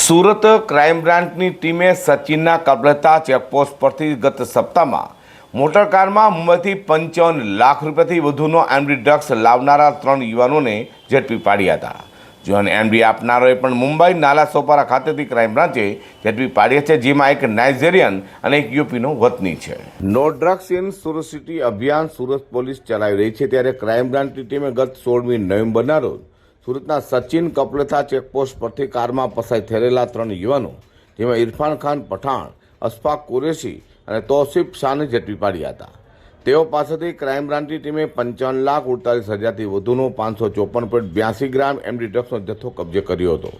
Surat crime બ્રાન્ચની ટીમે સચિનના કબલતા checkpost પરથી ગત સપ્તાહમાં મોટરકારમાં મુંબઈથી પંચાવન લાખ રૂપિયાથી વધુનો એમડી ડ્રગ્સ લાવનારા ત્રણ યુવાનોને ઝડપી પાડ્યા હતા. જેઓને એમડી આપનારોએ પણ મુંબઈ નાલા સોપારા ખાતેથી ક્રાઇમ બ્રાન્ચે ઝડપી પાડ્યા છે, જેમાં એક નાઇજેરિયન અને એક યુપીનો વતની છે. No drugs in Surat city અભિયાન સુરત પોલીસ ચલાવી રહી છે, ત્યારે ક્રાઇમ બ્રાન્ચની ટીમે ગત સોળમી નવેમ્બરના રોજ સુરતના સચિન કપલેથા ચેકપોસ્ટ પરથી કારમાં પસાર થયેલા ત્રણ યુવાનો, જેમાં ઇરફાન ખાન પઠાણ, અશફાક કુરેશી અને તોસિફ શાહને ઝડપી પાડ્યા હતા. તેઓ પાસેથી ક્રાઇમ બ્રાન્ચની ટીમે પંચાવન લાખ ઉડતાલીસ હજારથી વધુનો પાંચસો ચોપન પોઈન્ટ બ્યાસી ગ્રામ એમડી ડ્રગ્સનો જથ્થો કબજે કર્યો હતો.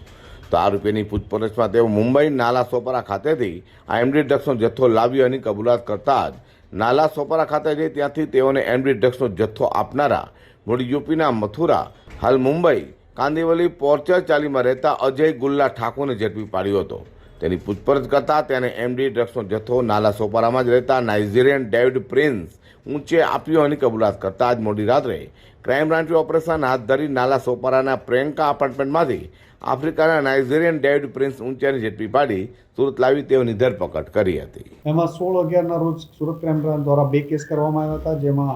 તો આરોપીની પૂછપરછમાં તેઓ મુંબઈ નાલા સોપારા ખાતેથી આ એમડી ડ્રગ્સનો જથ્થો લાવ્યો એની કબૂલાત કરતા જ નાલા સોપારા ખાતે જઈ ત્યાંથી તેઓને એમડી ડ્રગ્સનો જથ્થો આપનારા મૂળ યુપીના મથુરા હાલ મુંબઈ, કાંદિવલી પોર્ચર ચાલીમાં રહેતા અજય ગુલ્લા ઠાકોરને ઝડપી પાડ્યો હતો. તેની પૂછપરછ કરતા તેને એમડી ડ્રગ્સનો જથ્થો નાલા સોપારામાં જ રહેતા નાઇજીરિયન ડેવિડ પ્રિન્સ ઊંચે આપ્યો હોવાની કબૂલાત કરતા આજ મોડી રાત્રે ક્રાઇમ બ્રાન્ચે ઓપરેશન હાથ ધરી નાલા સોપારાના પ્રિયંકા એપાર્ટમેન્ટમાંથી આફ્રિકાના નાઇઝેરિયન ડેવિડ પ્રિન્સ ઊંચાની ઝડપી પાડી સુરત લાવી તેઓની ધરપકડ કરી હતી. એમાં સોળ અગિયારના રોજ સુરત ક્રાઇમ બ્રાન્ચ દ્વારા બે કેસ કરવામાં આવ્યા હતા, જેમાં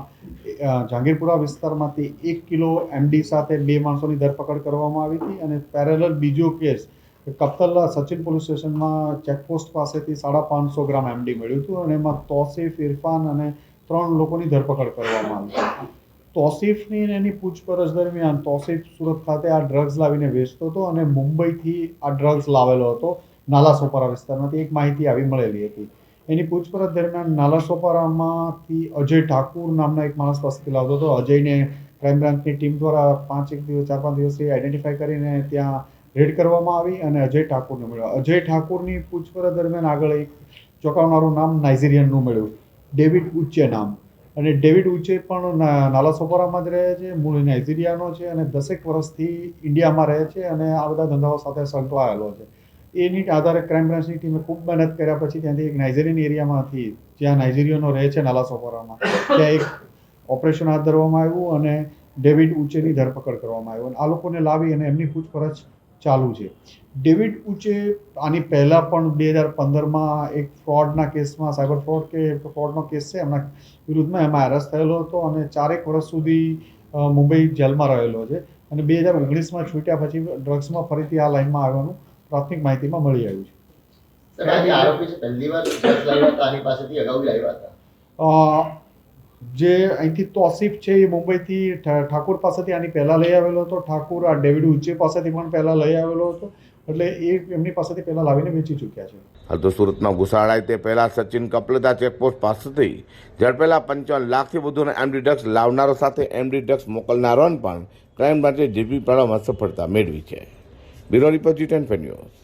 જહાંગીરપુરા વિસ્તારમાંથી એક કિલો એમડી સાથે બે માણસોની ધરપકડ કરવામાં આવી હતી અને પેરેલલ બીજો કેસ કપ્તલ્લા સચિન પોલીસ સ્ટેશનમાં ચેકપોસ્ટ પાસેથી સાડા પાંચસો ગ્રામ એમડી મળ્યું હતું અને એમાં તોસીફ, ઇરફાન અને ત્રણ લોકોની ધરપકડ કરવામાં આવી હતી. તોસીફની એની પૂછપરછ દરમિયાન તોસીફ સુરત ખાતે આ ડ્રગ્સ લાવીને વેચતો હતો અને મુંબઈથી આ ડ્રગ્સ લાવેલો હતો. નાલાસોપારા વિસ્તારમાંથી એક માહિતી આવી મળેલી હતી. એની પૂછપરછ દરમિયાન નાલા સોપારામાંથી અજય ઠાકુર નામના એક માણસ પાસેથી લાવતો હતો. અજયને ક્રાઇમ બ્રાન્ચની ટીમ દ્વારા પાંચ એક દિવસ, ચાર પાંચ દિવસથી આઈડેન્ટિફાઈ કરીને ત્યાં રેડ કરવામાં આવી અને અજય ઠાકુરને મળ્યો. અજય ઠાકુરની પૂછપરછ દરમિયાન આગળ એક ચોંકાવનારું નામ નાઇજીરિયનનું મળ્યું. ડેવિડ ઉચ્ચે નામ. અને ડેવિડ ઉચ્ચે પણ નાલાસોપારામાં જ રહે છે, મૂળ નાઇજીરિયાનો છે અને દસેક વર્ષથી ઇન્ડિયામાં રહે છે અને આ બધા ધંધાઓ સાથે સંકળાયેલો છે. એની આધારે ક્રાઇમ બ્રાન્ચની ટીમે ખૂબ મહેનત કર્યા પછી ત્યાંથી એક નાઇજીરિયન એરિયામાંથી, જ્યાં નાઇજેરિયનો રહે છે નાલા સોપારામાં ત્યાં એક ઓપરેશન હાથ ધરવામાં આવ્યું અને ડેવિડ ઉચેની ધરપકડ કરવામાં આવ્યું અને આ લોકોને લાવી અને એમની પૂછપરછ ચાલુ છે. ડેવિડ ઉચે આની પહેલાં પણ બે હજાર પંદરમાં એક ફ્રોડના કેસમાં, સાયબર ફ્રોડ કે ફ્રોડનો કેસ છે, એમના વિરુદ્ધમાં એમાં એરેસ્ટ થયેલો હતો અને ચારેક વર્ષ સુધી મુંબઈ જેલમાં રહેલો છે. અને બે હજાર ઓગણીસમાં છૂટ્યા પછી ડ્રગ્સમાં ફરીથી આ લાઇનમાં આવવાનું પ્રાથમિક માહિતીમાં મળી આવ્યું છે. આરોપી છે પહેલી વાર ડ્રગ્સ લાવ્યા હતા આની પાસેથી અગાઉ લાવ્યા હતા. જે અહીંથી તોસીફ છે એ મુંબઈથી ઠાકુર પાસેથી આની પહેલાં લઈ આવેલો હતો. ઠાકુર આ ડેવિડ ઉચ્ચે પાસેથી પણ પહેલાં લઈ આવેલો હતો. એટલે એ એમની પાસેથી પહેલાં લાવીને વેચી ચૂક્યા છે. હાલ તો સુરતમાં ઘુસાડાય તે પહેલાં સચિન કપલતા ચેકપોસ્ટ પાસેથી ઝડપેલા પંચાવન લાખથી વધુના એમડી ડ્રગ્સ લાવનારો સાથે એમડી ડ્રગ્સ મોકલનારોને પણ ક્રાઇમ બ્રાન્ચે ઝડપી પાડવામાં સફળતા મેળવી છે. Bureau report G ten news